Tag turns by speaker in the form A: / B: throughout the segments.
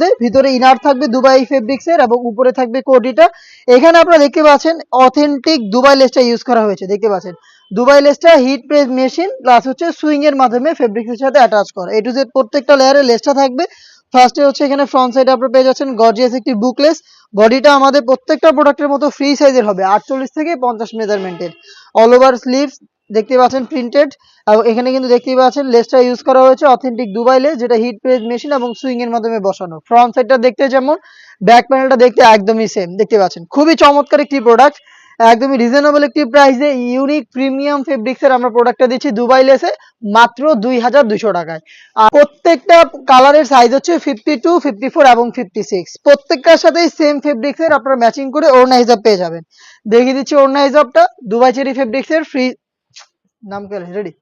A: মধ্যে। ভিতরে ইনার থাকবে দুবাই ফেব্রিক্স এর এবং উপরে থাকবে কোটিটা এখানে আপনারা দেখতে পাচ্ছেন অথেন্টিক দুবাই লেসটা ইউজ করা হয়েছে, দেখতে পাচ্ছেন? দুবাই লেসটা হিট প্রেস মেশিন প্লাস হচ্ছে সুইং এর মাধ্যমে ফেব্রিক্স এর সাথে অ্যাটাচ করা। এ টু জেড প্রত্যেকটা লেয়ারে লেসটা থাকবে। ফার্স্টে হচ্ছে এখানে ফ্রন্ট সাইডে আপনারা পেয়ে যাচ্ছেন গর্জিয়াস একটি বুকলেস বডিটা আমাদের প্রত্যেকটা প্রোডাক্টের মতো ফ্রি সাইজের হবে, আটচল্লিশ থেকে পঞ্চাশ মেজারমেন্টের অল ওভার স্লিভস দেখতে পাচ্ছেন প্রিন্টেড এবং এখানে কিন্তু দেখতে পাচ্ছেন লেসটা ইউজ করা হয়েছে অথেন্টিক দুবাই লেস যেটা হিট প্রেস মেশিন এবং সুইং এর মাধ্যমে বসানো। ফ্রন্ট সাইডটা দেখতে যেমন ব্যাক প্যানেলটা দেখতে একদমই সেম দেখতে পাচ্ছেন, খুবই চমৎকার একটি প্রোডাক্ট একদমই রিজনেবল একটি প্রাইসে ইউনিক প্রিমিয়াম ফেব্রিক্স এর আমরা প্রোডাক্টটা দিচ্ছি দুবাই লেসে, মাত্র দুই হাজার দুশো টাকায়। আর প্রত্যেকটা কালারের সাইজ হচ্ছে ফিফটি টু ফিফটি ফোর এবং ফিফটি সিক্স প্রত্যেকটার সাথেই সেম ফেব্রিক্স এর আপনারা ম্যাচিং করে ওড়না হিসাব পেয়ে যাবেন। দেখিয়ে দিচ্ছি ওড়না হিসাবটা দুবাই চেরি ফেব্রিক্স এর ফ্রি নাম কি রেডি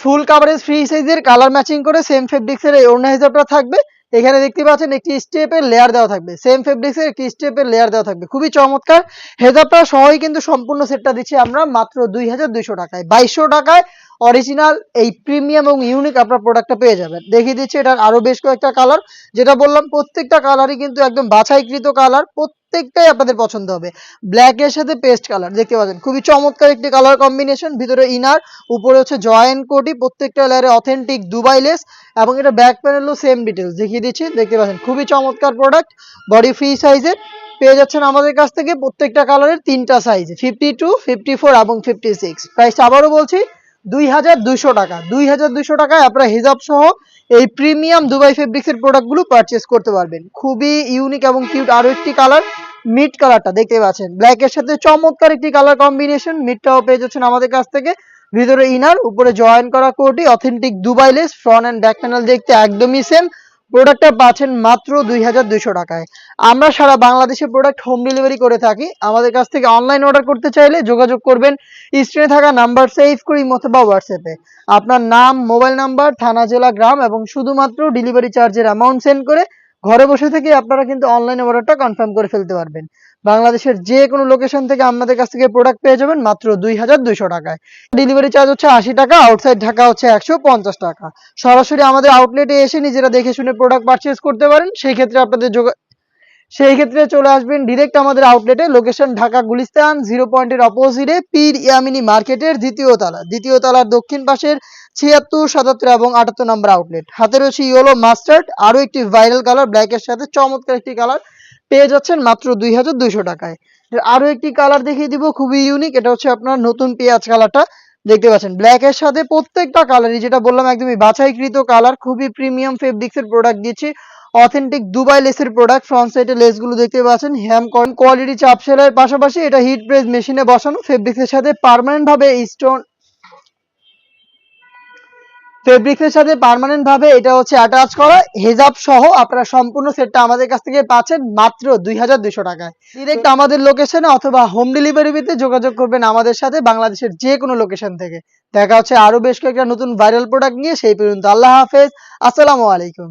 A: ফুল কাভারেজ ফ্রি সাইজের কালার ম্যাচিং করে সেম ফেব্রিক্স এর এই ওড়না থাকবে। এখানে দেখতে পাচ্ছেন একটি স্টেপের লেয়ার দেওয়া থাকবে। সেম ফেব্রিক্স এর একটি স্টেপের লেয়ার দেওয়া থাকবে। খুবই চমৎকার। হেজাবটা সহই কিন্তু সম্পূর্ণ সেটটা দিচ্ছি আমরা মাত্র দুই হাজার দুইশো টাকায়। বাইশশো টাকায় অরিজিনাল এই প্রিমিয়াম এবং ইউনিক আপনার প্রোডাক্টটা পেয়ে যাবেন। দেখিয়ে দিচ্ছি, এটার আরও বেশ কয়েকটা কালার যেটা বললাম, প্রত্যেকটা কালারই কিন্তু একদম বাছাইকৃত কালার প্রত্যেকটাই আপনাদের পছন্দ হবে। ব্ল্যাক এর সাথে পেস্ট কালার দেখতে পাচ্ছেন? খুবই চমৎকার একটি কালার কম্বিনেশন ভিতরে ইনার উপরে হচ্ছে জয়েন্ট কোটি প্রত্যেকটা লেয়ারে অথেন্টিক দুবাই লেস এবং এটা ব্যাক প্যানেলও সেম ডিটেলস দেখিয়ে দিচ্ছি। দেখতে পাচ্ছেন? খুবই চমৎকার প্রোডাক্ট বডি ফ্রি সাইজের পেয়ে যাচ্ছেন আমাদের কাছ থেকে প্রত্যেকটা কালারের তিনটা size fifty two fifty four এবং ফিফটি সিক্স প্রাইসটা আবারও বলছি দুই হাজার দুইশো টাকা। দুই হাজার দুইশো টাকায় আপনারা এই প্রিমিয়াম দুবাই ফেব্রিক্সের প্রোডাক্টগুলো করতে পারবেন। খুবই ইউনিক এবং কিউট আরও একটি কালার মিড কালারটা দেখতে পাচ্ছেন। ব্ল্যাক এর সাথে চমৎকার একটি কালার কম্বিনেশন মিডটাও পেয়ে যাচ্ছেন আমাদের কাছ থেকে। ভিতরে ইনার উপরে জয়েন করা কোটি authentic Dubai front and back panel দেখতে একদমই সেম প্রোডাক্টটা পাচ্ছেন মাত্র দুই হাজার দুইশো টাকায়। আমরা সারা বাংলাদেশে প্রোডাক্ট হোম ডেলিভারি করে থাকি। আমাদের কাছ থেকে অনলাইন অর্ডার করতে চাইলে যোগাযোগ করবেন। স্ক্রিনে থাকা নাম্বার সেভ করি অথবা হোয়াটসঅ্যাপে আপনার নাম মোবাইল নাম্বার থানা, জেলা, গ্রাম এবং শুধুমাত্র ডেলিভারি চার্জের অ্যামাউন্ট সেন্ড করে ঘরে বসে থেকে আপনারা কিন্তু অনলাইন অর্ডারটা কনফার্ম করে ফেলতে পারবেন। বাংলাদেশের যে কোনো লোকেশন থেকে আমাদের কাছ থেকে প্রোডাক্ট পেয়ে যাবেন মাত্র দুই হাজার দুইশো টাকায়। ডেলিভারি চার্জ হচ্ছে আশি টাকা আউটসাইড ঢাকা হচ্ছে একশো পঞ্চাশ টাকা। সরাসরি আমাদের আউটলেটে এসে নিজেরা দেখে শুনে প্রোডাক্ট পারচেস করতে পারেন, সেই ক্ষেত্রে আপনাদের সেই ক্ষেত্রে চলে আসবেন ডিরেক্ট আমাদের আউটলেটে লোকেশন ঢাকা গুলিস্তান জিরো পয়েন্টের অপোজিটে পীর ইয়ামিনী মার্কেটের দ্বিতীয় তলা। দ্বিতীয় তলার দক্ষিণ পাশের ছিয়াত্তর, সাতাত্তর এবং আটাত্তর নম্বর আউটলেট হাতে রয়েছে ইয়েলো মাস্টার্ড আরও একটি ভাইরাল কালার ব্ল্যাকের সাথে চমৎকার একটি কালার পেয়ে যাচ্ছেন মাত্র দুই হাজার দুইশো টাকায়। এর আরও একটি কালার দেখিয়ে দিব, খুবই ইউনিক এটা হচ্ছে আপনার নতুন পেঁয়াজ কালারটা দেখতে পাচ্ছেন ব্ল্যাক এর সাথে প্রত্যেকটা কালারই যেটা বললাম একদমই বাছাইকৃত কালার খুবই প্রিমিয়াম ফেব্রিক্সের প্রোডাক্ট দিচ্ছি। অথেন্টিক দুবাই লেসের প্রোডাক্ট ফ্রন্ট সাইডে লেসগুলো দেখতে পাচ্ছেন হ্যাম কোয়ালিটি চাপ সেলাইয়ের পাশাপাশি এটা হিট প্রেস মেশিনে বসানো ফেব্রিক্স এর সাথে পার্মানেন্ট ভাবে স্টোন ফেব্রিক্স এর সাথে পার্মানেন্ট ভাবে এটা হচ্ছে অ্যাটাচ করা হেজাব সহ আপনারা সম্পূর্ণ সেটটা আমাদের কাছ থেকে পাচ্ছেন মাত্র দুই হাজার দুইশো টাকায়। ডিরেক্ট আমাদের লোকেশনে অথবা হোম ডেলিভারি পেতে যোগাযোগ করবেন আমাদের সাথে বাংলাদেশের যে কোনো লোকেশন থেকে। দেখা হচ্ছে আরও বেশ কয়েকটা নতুন ভাইরাল প্রোডাক্ট নিয়ে সেই পর্যন্ত আল্লাহ হাফেজ আসসালামু আলাইকুম।